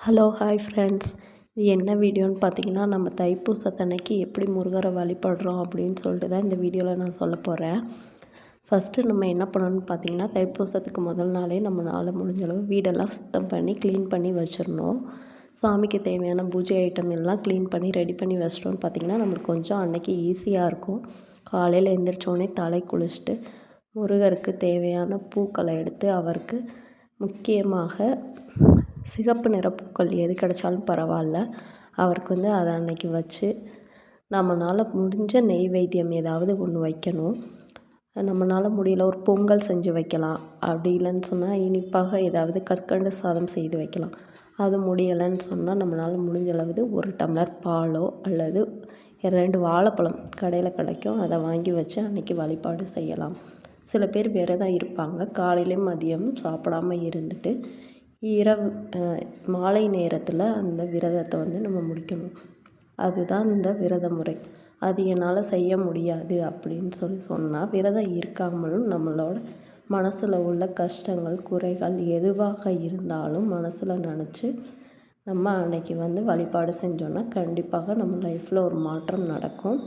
Hello hi friends. இது என்ன வீடியோன்னு பார்த்தீங்கன்னா நம்ம தைப்பூசத்தன்னைக்கு எப்படி முருகரை வழிபடுறோம் அப்படின்னு சொல்லிட்டு தான் இந்த வீடியோவில் நான் சொல்ல போகிறேன் ஃபஸ்ட்டு நம்ம என்ன பண்ணணும்னு பார்த்தீங்கன்னா தைப்பூசத்துக்கு முதல் நாளே நம்ம நாளை முடிஞ்சளவு வீடெல்லாம் சுத்தம் பண்ணி க்ளீன் பண்ணி வச்சிடணும். சாமிக்கு தேவையான பூஜை ஐட்டம் எல்லாம் க்ளீன் பண்ணி ரெடி பண்ணி வச்சிட்டோம்னு பார்த்திங்கன்னா நம்மளுக்கு கொஞ்சம் அன்றைக்கி ஈஸியாக இருக்கும். காலையில் எழுந்திரிச்சோடனே தலை குளிச்சுட்டு முருகருக்கு தேவையான பூக்களை எடுத்து அவருக்கு முக்கியமாக சிகப்பு நிற பூக்கள் எது கிடைச்சாலும் பரவாயில்ல. அவருக்கு வந்து அதை அன்னைக்கு வச்சு நம்மளால் முடிஞ்ச நெய்வேத்தியம் ஏதாவது ஒன்று வைக்கணும். நம்மளால் முடியல ஒரு பொங்கல் செஞ்சு வைக்கலாம். அப்படி இல்லைன்னு சொன்னால் இனிப்பாக ஏதாவது கற்கண்டு சாதம் செய்து வைக்கலாம். அது முடியலைன்னு சொன்னால் நம்மளால் முடிஞ்ச அளவு ஒரு டம்ளர் பாலோ அல்லது ரெண்டு வாழைப்பழம் கடையில் கிடைக்கும். அதை வாங்கி வச்சு அன்றைக்கி வழிபாடு செய்யலாம். சில பேர் விரதம் இருப்பாங்க. காலையிலையும் மதியமும் சாப்பிடாம இருந்துட்டு இரவு மாலை நேரத்தில் அந்த விரதத்தை வந்து நம்ம முடிக்கணும். அதுதான் இந்த விரத முறை. அது என்னால் செய்ய முடியாது அப்படின்னு சொல்லி சொன்னால் விரதம் இருக்காமலும் நம்மளோட மனசில் உள்ள கஷ்டங்கள் குறைகள் எதுவாக இருந்தாலும் மனசில் நினச்சி நம்ம அன்னைக்கு வந்து வழிபாடு செஞ்சோன்னா கண்டிப்பாக நம்ம லைஃப்பில் ஒரு மாற்றம் நடக்கும்.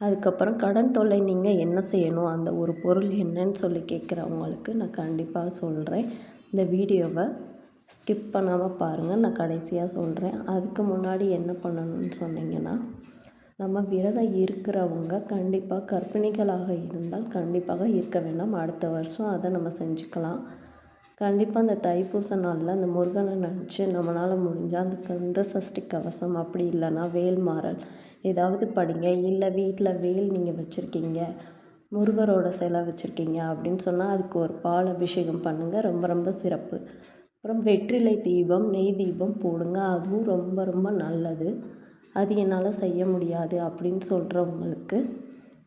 அதுக்கப்புறம் கடன் தொல்லை நீங்கள் என்ன செய்யணும் அந்த ஒரு பொருள் என்னன்னு சொல்லி கேட்குறவங்களுக்கு நான் கண்டிப்பாக சொல்கிறேன் இந்த வீடியோவை ஸ்கிப் பண்ணாமல் பாருங்கள் நான் கடைசியாக சொல்கிறேன் அதுக்கு முன்னாடி என்ன பண்ணணும்னு சொன்னீங்கன்னா நம்ம விரதம் இருக்கிறவங்க கண்டிப்பாக கர்ப்பிணிகளாக இருந்தால் கண்டிப்பாக இருக்க வேண்டாம். அடுத்த வருஷம் அதை நம்ம செஞ்சுக்கலாம். கண்டிப்பாக அந்த தைப்பூச நாளில் அந்த முருகனை நினச்சி நம்மளால் முடிஞ்சால் அந்த கந்த சஷ்டி கவசம் அப்படி இல்லைன்னா வேல் மாறல் ஏதாவது படிங்க. இல்லை வீட்டில் வேல் நீங்கள் வச்சுருக்கீங்க. முருகரோட சிலை வச்சுருக்கீங்க அப்படின்னு சொன்னால் அதுக்கு ஒரு பால் அபிஷேகம் பண்ணுங்கள் ரொம்ப ரொம்ப சிறப்பு. அப்புறம் வெற்றிலை தீபம் நெய் தீபம் போடுங்க. அதுவும் ரொம்ப ரொம்ப நல்லது. அது என்னால் செய்ய முடியாது அப்படின்னு சொல்கிறவங்களுக்கு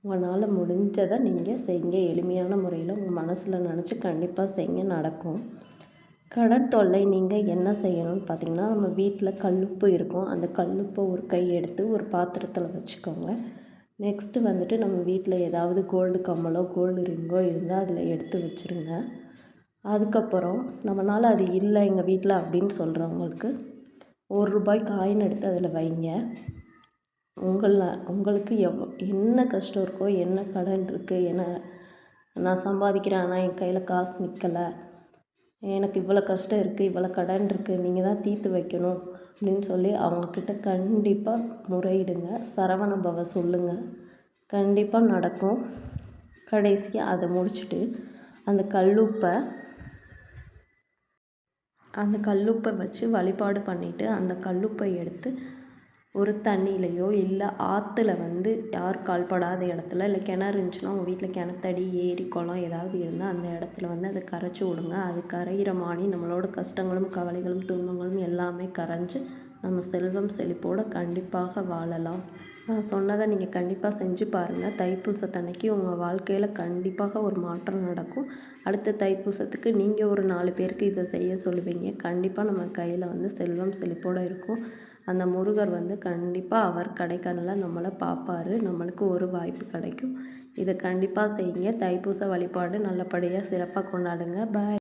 உங்களால் முடிஞ்சதை நீங்கள் செய்யுங்க. எளிமையான முறையில் உங்கள் மனசில் நினச்சி கண்டிப்பாக செய்யுங்க. நடக்கும். கடன் தொல்லை நீங்கள் என்ன செய்யணும்னு பார்த்தீங்கன்னா நம்ம வீட்டில் கல்லுப்பு இருக்கும். அந்த கல்லுப்பை ஒரு கை எடுத்து ஒரு பாத்திரத்தில் வச்சுக்கோங்க. நெக்ஸ்ட்டு வந்துட்டு நம்ம வீட்டில் ஏதாவது கோல்டு கம்மலோ கோல்டு ரிங்கோ இருந்தால் அதில் எடுத்து வச்சுருங்க. அதுக்கப்புறம் நம்மளால் அது இல்லை எங்கள் வீட்டில் அப்படின்னு சொல்கிறவங்களுக்கு ஒரு ரூபாய் காயின் எடுத்து அதில் வைங்க. உங்களை உங்களுக்கு எவ் என்ன கஷ்டம் இருக்கோ என்ன கடன் இருக்குது என்ன நான் சம்பாதிக்கிறேன் ஆனால் என் கையில் காசு நிற்கலை எனக்கு இவ்வளோ கஷ்டம் இருக்குது இவ்வளோ கடன் இருக்குது நீங்கள் தான் தீர்த்து வைக்கணும். அப்படின்னு சொல்லி அவங்கக்கிட்ட கண்டிப்பாக முறையிடுங்க. சரவண பவ சொல்லுங்கள் கண்டிப்பாக நடக்கும். கடைசியாக அதை முடிச்சுட்டு அந்த கல்லுப்பை அந்த கல்லுப்பை வச்சு வழிபாடு பண்ணிவிட்டு அந்த கல்லுப்பை எடுத்து ஒரு தண்ணியிலையோ இல்லை ஆற்றுல வந்து யார் கால்படாத இடத்துல இல்லை கிணறு இருந்துச்சுன்னா உங்கள் வீட்டில் கிணத்தடி ஏரி குளம் ஏதாவது இருந்தால் அந்த இடத்துல வந்து அதை கரைச்சி விடுங்க. அது கரையிற மானி நம்மளோட கஷ்டங்களும் கவலைகளும் துன்பங்களும் எல்லாமே கரைஞ்சி நம்ம செல்வம் செழிப்போடு கண்டிப்பாக வாழலாம். நான் சொன்னதை நீங்கள் கண்டிப்பாக செஞ்சு பாருங்கள் தைப்பூசத்தன்னைக்கு உங்கள் வாழ்க்கையில் கண்டிப்பாக ஒரு மாற்றம் நடக்கும். அடுத்த தைப்பூசத்துக்கு நீங்கள் ஒரு நாலு பேருக்கு இதை செய்ய சொல்லுவீங்க. கண்டிப்பாக நம்ம கையில் வந்து செல்வம் செழிப்போடு இருக்கும். அந்த முருகர் வந்து கண்டிப்பாக அவர் கடைக்கண்ணில் நம்மளை பார்ப்பாரு நம்மளுக்கு ஒரு வாய்ப்பு கிடைக்கும். இதை கண்டிப்பாக செய்யுங்க. தைப்பூச வழிபாடு நல்லபடியாக சிறப்பாக கொண்டாடுங்க. பாய்